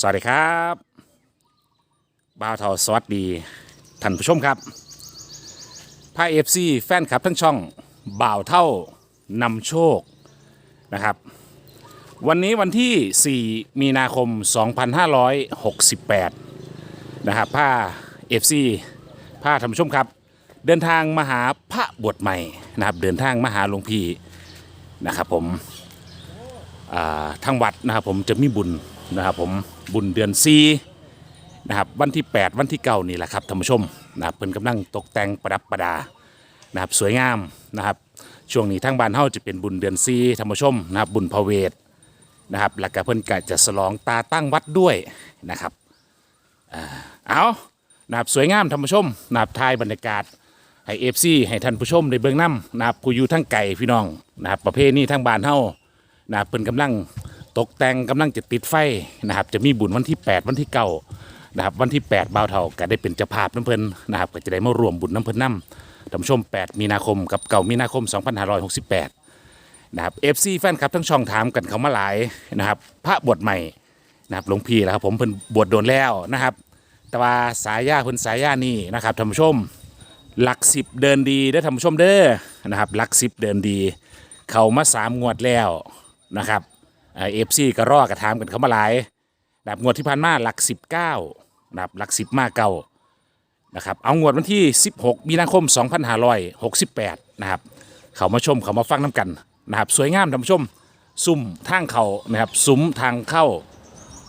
สวัสดีครับบ่าวเทาสวัสดีท่านผู้ชมครับพาเอฟซีแฟนคลับทั้งช่องบ่าวเท่านำโชคนะครับ วันนี้วันที่ 4 มีนาคม 2568 นะครับผ้าเอฟซีผ้าท่านผู้ชมครับ เดินทางมาหาพระบวชใหม่นะครับ เดินทางมาหาหลวงพี่นะครับผมอ่าทางวัดนะครับผมจะมีบุญ นะครับผมบุญเดือนซีนะครับวันที่ 8 วันที่เก้านี่แหละครับท่านผู้ชมนะครับเพิ่นกำลังตกแต่งประดับประดานะครับสวยงามนะครับช่วงนี้ทางบ้านเฮาจะเป็นบุญเดือนซีท่านผู้ชมนะครับบุญพระเวทนะครับแล้วก็เพิ่นก็จะฉลองตาตั้งวัดด้วยนะครับอ่าเอานะครับสวยงามท่านผู้ชมนะครับทายบรรยากาศให้เอฟซีให้ท่านผู้ชมได้เบิ่งน้ำนะครับผู้อยู่ทั้งไก่พี่น้องนะครับประเภทนี้ทั้งบ้านเฮานะครับเป็นกำลัง ตกแต่งกำลังจะติดไฟนะครับ จะมีบุญวันที่ 8 วันที่เก้านะครับวันที่ 8บ่าวเท่าก็ได้เป็นเจ้าภาพน้ำเพลินนะครับก็จะได้มารวมบุญน้ำเพลินน้ำท่านผู้ชม 8 มีนาคมกับเก่ามีนาคม 2568นะครับเอฟซีแฟนคลับทั้งช่องถามกันเขามาหลายนะครับ พระบวชใหม่นะครับหลวงพี่แล้วครับผมเพิ่นบวชโดนแล้วนะครับ แต่ว่าสายญาเพิ่นสายญานี่นะครับท่านผู้ชมหลักสิบเดินดีได้อท่านผู้ชมเด้อนะครับหลักสิบเดินดี เขามาสามงวดแล้วนะครับ เอฟซีก็รอกระทามกันเขามาหลายนะครับงวดที่ผ่านมาหลักสิบเก้านะครับหลักสิบมาเก้านะครับเอางวดวันที่ 16 มีนาคม 2568 นะครับ เขามาชมเขามาฟังน้ำกันนะครับ สวยงามท่านผู้ชมซุ้มทางเขานะครับซุ้มทางเข้า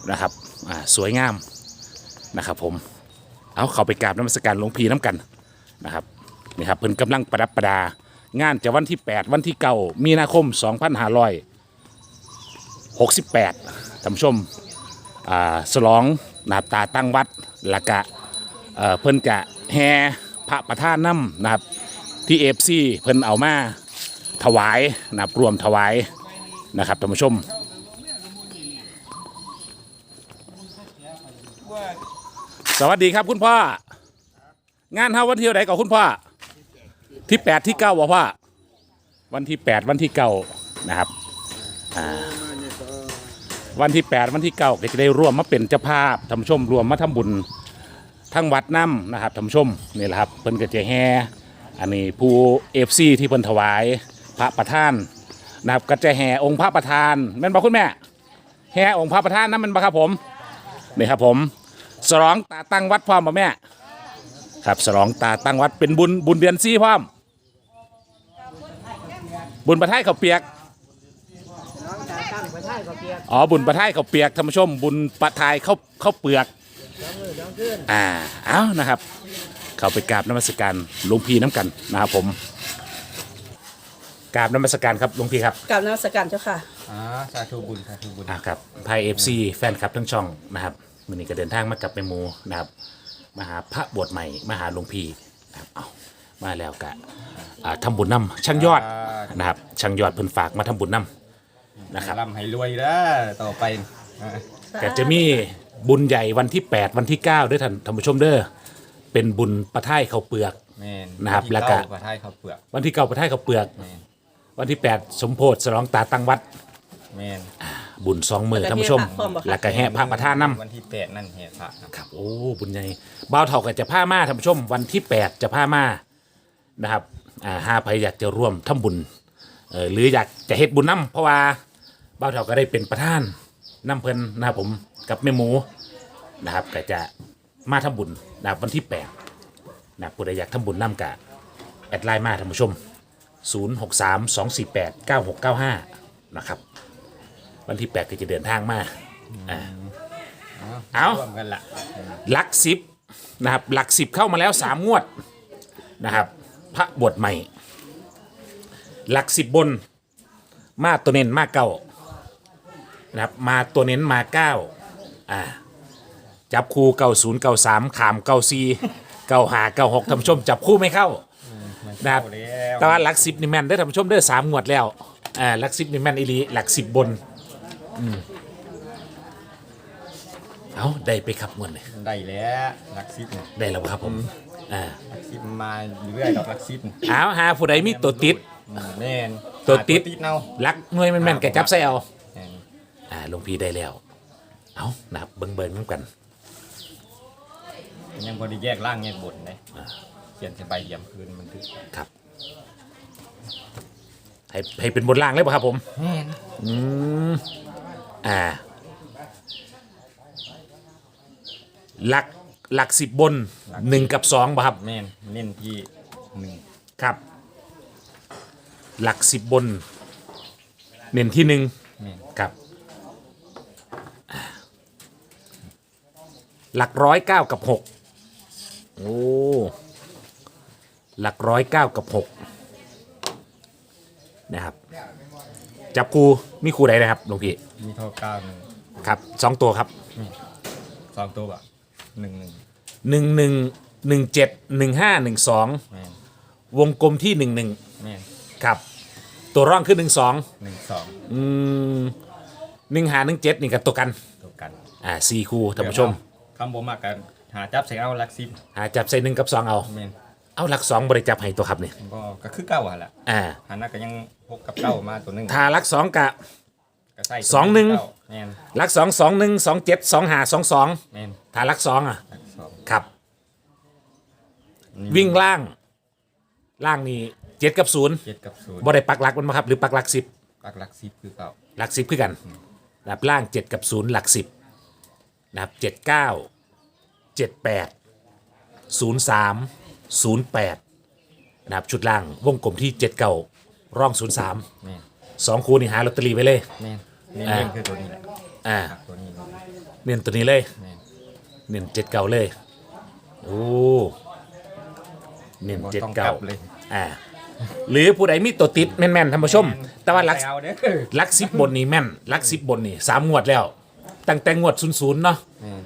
นะครับอ่าสวยงามนะครับผมเอาเขาไปกราบน้ำมศการหลวงพีน้ำกันนะครับนี่ครับเพิ่นกำลังประดับประดา งานจะวันที่ 8 วันที่เก้ามีนาคม 68ท่านผู้ชมอ่าสลองนาตาตั้งวัดและกะเพิ่นกะแห่พระประธานน้ำนะครับที่เอฟซีเพิ่นเอามาถวายนะครับรวมถวายนะครับท่านผู้ชมสวัสดีครับคุณพ่อ งานเฮาวันที่เท่าไหนกับคุณพ่อ ที่แปดที่เก้าบ่พ่อ วันที่แปดวันที่เก้านะครับ อ่า วันที่แปดวันที่เก้าก็จะได้ร่วมมาเป็นเจ้าภาพทำชมรวมมาทำบุญทั้งวัดน้ำนะครับทำชมนี่แหละครับเพิ่นก็จะแห่อันนี้ผู้เอฟซีที่เพิ่นถวายพระประธานนะครับก็จะแห่องค์พระประธานแม่นบอกคุณแม่แห่องค์พระประธานนั่นมันบ่ครับผมนี่ครับผมสรองตาตั้งวัดพร้อมบ่แม่ครับฉลองตาตั้งวัดเป็นบุญบุญเดือนซี่พร้อมบุญประท้ายข้าวเปียกาตั้งไปท้ายเขาเปียกอ๋อบุญประท้ายข้าวเปียกท่านผู้ชม บุญประทายข้าวข้าวเปลือก สองมือสองขึ้นอ่าเอานะครับ เข้าไปกราบนมัสการหลวงพี่น้ำกันนะครับผมกราบนมัสการครับหลวงพี่ครับกับนมัสการเจ้าค่ะ อ่าสาธุบุญสาธุบุญอ่าครับไพเอฟซีแฟนคลับทั้งช่องนะครับวันนี้ก็เดินทางมากับแม่หมูนะครับมาหาพระบวชใหม่มาหาหลวงพี่นะครับเอามาแล้วกะอ่าทำบุญนำช่างยอดนะครับช่างยอดเพิ่นฝากมาทำบุญนำ นะครับ ร่ำให้รวยนะต่อไปอ่าก็จะมีบุญใหญ่วันที่ 8 วันที่ 9 ด้วยท่านท่านผู้ชมเด้อเป็นบุญประท่ายข้าวเปลือก แม่นนะครับที่แล้วก็ เาประท้ายเขาวเปลือกวันที่9ประท่ายข้าวเปลือก แม่นวันที่ 8 สมโพธิสลองตาตั้งวัด แม่นบุญสองมือท่านผู้ชมแล้วก็แห่พระประธานนำวันที่แปดนั่นแห่พระครับครับโอ้บุญใหญ่บ่าวเท่ากับจะผ้ามาท่านผู้ชม วันที่ 8 จะผ้ามานะครับอ่าห้าใครอยากจะร่วมทำบุญ เออหรืออยากจะเฮ็ดบุญน้ำเพราะว่าบ่าวเท่าก็ได้เป็นประธานน้ำเพลินนะครับผมกับแม่หมูนะครับก็จะมาทำบุญนะครับวันที่8นะครับผู้ใดอยากทำบุญน้ำกะแอดไลน์มาท่านผู้ชม 063 248 9695 นะครับ วันที่ 8 ก็จะเดินทางมาอ่า เอาร่วมกันละหลักสิบนะครับหลักสิบเข้ามาแล้วสามงวดนะครับ พระบทใหม่ หลักสิบบน มาตัวเน้นมาเก้านะครับมาตัวเน้นมาเก้าอ่าจับคู่เก้าศูนย์เก้าสามขามเก้าสี่เก้าหาเก้าหกท่านผู้ชม จับคู่ไม่เข้านะครับเอาแล้วแต่ว่าหลักสิบนี่แม่นได้อท่านผู้ชมได้อสามงวดแล้วอ่าหลักสิบนี่แม่นอีหลีหลักสิบบนอืมเอาได้ไปครับงวดเลยได้แล้วลักซิปเนี่ยได้แล้วครับผมอ่าลักซิปมาเรื่อยๆดอกลักซิปเอาหาผู้ใดมีตัวติด อืมแม่นตัวติดหาติดเนา ลักหน่วยแม่นๆแกจับใส่เอา แม่น อ่าหลวงพี่ได้แล้ว เอานะครับเบิ่งเบิ่งน้ำกัน ยังพอได้แยกร่างแยกบทเลยเขียนสบายเยี่ยมคืนมันคือครับให้ให้เป็นบนล่างเลยป่ะครับผม แม่นอืม อ่า หลักหลักสิบบนหนึ่งกับสองป่ะครับ แม่นเน้นที่หนึ่งครับ หลักสิบบน เน้นที่หนึ่งแม่นครับอ่าหลักร้อยเก้ากับหกโอ้หลักร้อยเก้ากับหกนะครับ จับครูมีครูใดนะครับหลวงพี่มีเท่าเก้าหนึ่งครับสองตัวครับสองตัวแบบหนึ่งหนึ่งหนึ่งหนึ่งหนึ่งเจ็ดหนึ่งห้าหนึ่งสองแม่นวงกลมที่หนึ่งหนึ่งแม่น ครับ ตัวร่องขึ้นหนึ่งสองหนึ่งสองอืมหนึ่งหาหนึ่งเจ็ดนี่กับตัวกันตัวกันอ่าสี่คู่ท่านผู้ชม คำบ่มากกันหาจับใส่เอาลักซิปหาจับใส่หนึ่งกับสองเอาแม่นเอาหลักสองบริจับให้ตัวครับนี่ก็ก็คือเก้าหั่นล่ะอ่าหันหน้าก็ยังพกกับเก้ามาตัวหนึงถ้าหลักสองกะ ก็ใส่สองหนึ่ง เก้าแม่นหลักสองสองหนึ่งสองเจ็ดสองหาสองสองแม่นถ้าหลักสองอะลักสองครับนี่วิ่งล่าง ล่างนี่ เจ็ดกับศูนย์เจ็ดกับศูนย์บ่ได้ปักหลักมันมาครับหรือปักหลักสิบลักลักซิปคือเก้าหลักสิบคือกันนะครับล่างเจ็ดกับศูนย์หลักสิบนะครับเจ็ดเก้าเจ็ดแปดศูนย์สามศูนย์แปดนะครับชุดล่างวงกลมที่เจ็ดเก้าร่องศูนย์สามแม่นสองคูนี่หาลอตเตอรี่ไปเลย แม่นเน้นอ่าเน้นคือตัวนี้แหละอ่าครับตัวนี้เน้นตัวนี้เลยแม่นเน้นเจ็ดเก้าเลยโอ้เน้นบ่เจ็ดต้องกเก้าลับเลยอ่า หรือผู้ใดมีตัวติดแม่นๆท่านผู้ชม แต่ว่าหลักใส่เอาเด้อหลักสิบบนนี่แม่นหลักสิบบนนี่สามงวดแล้ว ตั้งแต่งวดศูนย์ศูนย์เนาะแม่น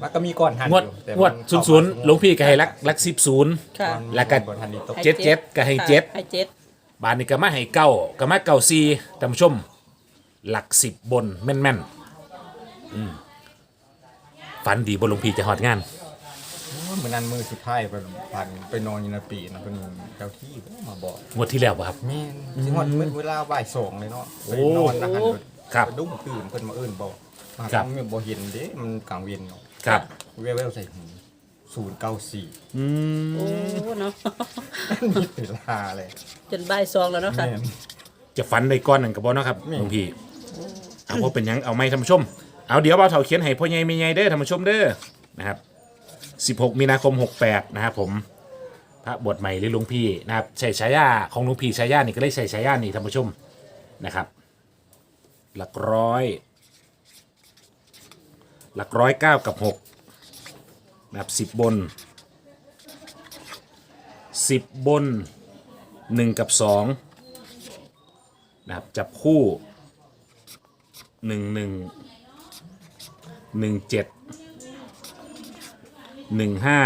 มันก็มีก่อนทันงวดอยู่แต่งวดมัศูนย์ศูนย์หลวงพี่ก็ให้หลักหลักสิบศูนย์ ค่ะ แล้วก็ก่อนทันนี่ตกเจ็ดเจ็ดก็ให้เจ็ดให้เจ็ดบานนี้ก็มาให้เก้าก็มาเก้าซีท่านผู้ชม หลักสิบบนแม่นแม่นๆอืมฝันดีบนหลวงพี่จะหอดงาน เมื่อนั้นมือสุดท้ายไปพันไปนอนอยู่ในปีนะเพิ่นเจ้าที่มาบอกงวดที่แล้วป่ะครับ แม่นสิฮอดมื้อเวลาบ่ายสองเลยเนาะไปนอนนะหันครับสะดุ้งตื่นเพิ่นมาเอิ้นบอกมาครับทำบ่เห็นเด้มันกลางเวียนเนาะครับเวลๆใส่หู094อืมโอ้เนาะ มีเวลาเลยจนบ่ายสองแล้วเนาะค่ะ แม่น จะฝันในก้อนหนึ่งกับบอนาะครับนี่ หลวงพี่เอาพอเป็นหยังเอาไม่ท่านผู้ชม เอาเดี๋ยวเบาเถาเขียนให้พ่อใหญ่แม่ใหญ่เด้อท่านผู้ชมเด้อนะครับ 16 มีนาคม 68 นะครับผม พระบวชใหม่หรือหลวงพี่นะครับใส่ฉายาของหลวงพี่ฉายานี่ก็เลยใส่ฉายานี่ท่านผู้ชมนะครับ หลักร้อย หลักร้อยเก้ากับหกนะครับสิบบนสิบบนหนึ่งกับสองนะครับจับคู่หนึ่งหนึ่งหนึ่งเจ็ด หนึ่งห้า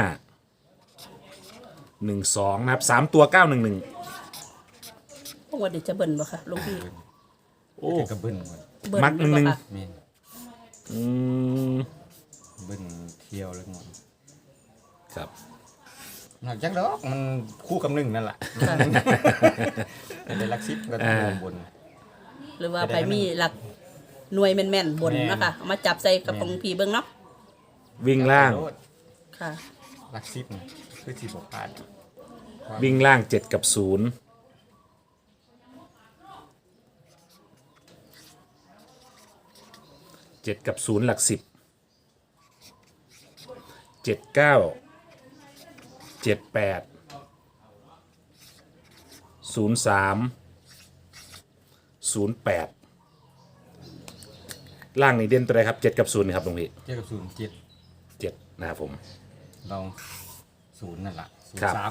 หนึ่งสองนะครับสามตัวเก้าหนึ่งหนึ่งวันนี้จะเบิ่นบ่ค่ะหลุงพี่โอ้แกก็เบิ้ลหมดเบิ่นมักหนึ่งหนึ่ง บ่ค่ะแม่นอืมเบิ้ลเที่ยวเลยหมดครับหนักจักดอกมันคู่กับหนึ่งนั่นแหละเป็นลักซิปก็ต้องลงบน หรือว่าไปมีหลักหน่วยแม่นๆบนเนาะค่ะเอามาจับใส่กับของหลวงพี่เบิ่งเนาะวิ่งล่าง ค่ะลักซิปนี่คือสิบพลาดวิ่งล่างเจ็ดกับศูนย์เจ็ดกับศูนย์หลักสิบเจ็ดเก้าเจ็ดแปดศูนย์สามศูนย์แปดล่างนี่เด่นตัวใดครับเจ็ดกับศูนย์ครับตรงนี้เทียบกับศูนย์เจ็ดเจ็ดนะครับผม ลองศูนย์นั่นแหละศูนครัย์บสาม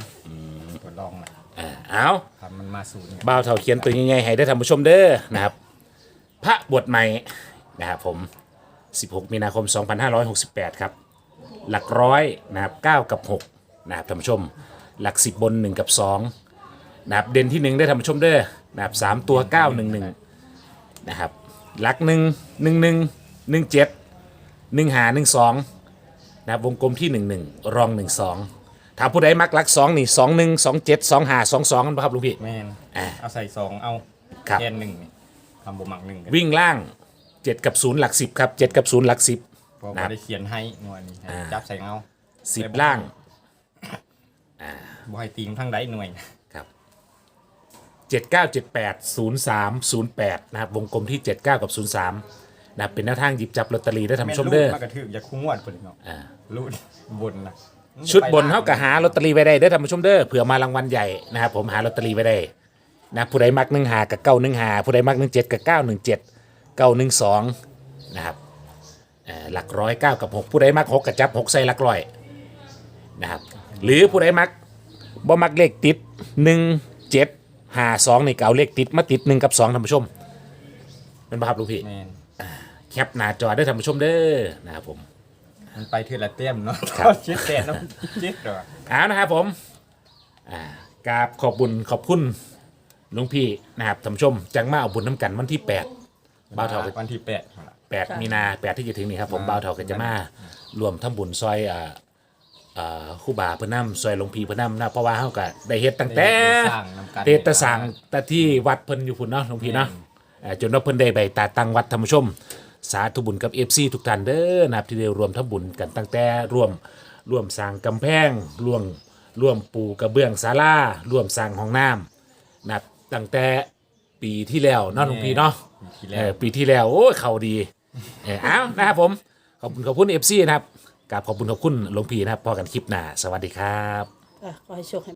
ตัวลองน่ะอ่าเอาทำมันมาศูนย์เนี่ยบ่าวเท่าเขียนตัวใหญ่ๆให้ได้ท่านผู้ชมเด้อนะครับ พระบวชใหม่นะครับผม 16 มีนาคม 2568 ครับ หลักร้อยนะครับ9กับ6นะครับท่านผู้ชม หลัก 10 บน 1 กับ2นะครับเด่นที่ 1 ได้ท่านผู้ชมเด้อนะครับ3ตัว 9 1 1นะครับหลัก 1 1 1 1 7 1หา1 2 นะครับวงกลมที่ 1 1 รอง 1 2ถ้าผู้ใดมักหลัก 2 นี่ 2 1 2 7 2หา2 2กันป่ะครับลุงพี่ แม่นอ่าเอาใส่สองเอาครับแทนหนึ่งนี่ทำบุมักหนึ่งกันวิ่งล่างเจ็ดกับศูนย์หลักสิบครับเจ็ดกับศูนย์หลักสิบเพราะครัว่าบได้เขียนให้งวดนี้ให้อ่าจับใส่เงาสิบล่างบ่ให้ตีมทั้งใดหน่วย ครับเจ็ดเก้าเจ็ดแปดศูนย์สามศูนย์แปดนะครับ วงกลมที่เจ็ดเก้ากับศูนย์สาม นะครับเป็นแนวทางหยิบจับลอตเตอรี่ได้ทำชมเด้อแนรูดมากระถืออย่าคุ้งวดเพิ่นเนาะอ่ารูดบนนะชุดบนเท่ากับหาลอตเตอรี่ไว้ได้ได้อท่านผู้ชมเด้อเผื่อมารางวัลใหญ่นะครับผมหาลอตเตอรี่ไว้ได้นะผู้ใดมักหนึ่งหากับเก้าหนึ่งหาผู้ใดมักหนึ่งเจ็ดกับเก้าหนึ่งเจ็ดเก้าหนึ่งสองนะครับเอ่อหลักร้อยเก้ากับหกผู้ใดมักหกกับจับหกใส่หลักร้อยนะครับหรือผู้ใดมักบ่มักเลขติดหนึ่งเจ็ดหาสองนี่ก็เอาเลขติดมาติดหนึ่งกับสองท่านผู้ชมเป็นภาพลูกพี่ แม่นแคปหน้าจอได้อท่านผู้ชมเด้อนะครับผมมันไปเทือละเต็มเนาะครับเช็ดแต่น้ำเช็ดเด้อเอานะครับผมอ่ากราบขอบบุญขอบคุณหลุงพี่นะครับท่านผู้ชม จังมาเอาบุญน้ำกันวันที่8บ่าวเท่ากับวันที่แปดนั่นล่ะ8มีนา8ที่จะถึงนี้ครับผมบ่าวเท่ากันจะมารวมทำบุญซอยอ่าอ่าครู่บาเพิ่นนำซอยหลวงพี่เพิ่นนำนะเพราะว่าเฮาก็ได้เฮ็ดตั้งแต่ได้สร้างนำกัน เตตะสังแต่ที่วัดเพิ่นอยู่พุ่นเนาะหลวงพี่เนาะอ่าจนว่าเพิ่นได้ใบตาตั้งวัดท่านผู้ชม สาธุบุญกับ FC ทุกท่านเด้อนะครับที่ได้รวมทำบุญกันตั้งแต่ร่วมร่วมสร้างกำแพงร่วมร่วมปูกระเบื้องศาลาร่วมสร้างห้องน้ำนะครับตั้งแต่ปีที่แล้วเนาะหลวงพี่เนาะทีเอแรอกปีที่แล้วโอ้ยเขาดีเออเอานะครับผมขอบคุณขอบคุณ FC นะครับกราบขอบคุณขอบคุณหลวงพี่นะครับพอกันคลิปหน้าสวัสดีครับ อะขอให้โชคให้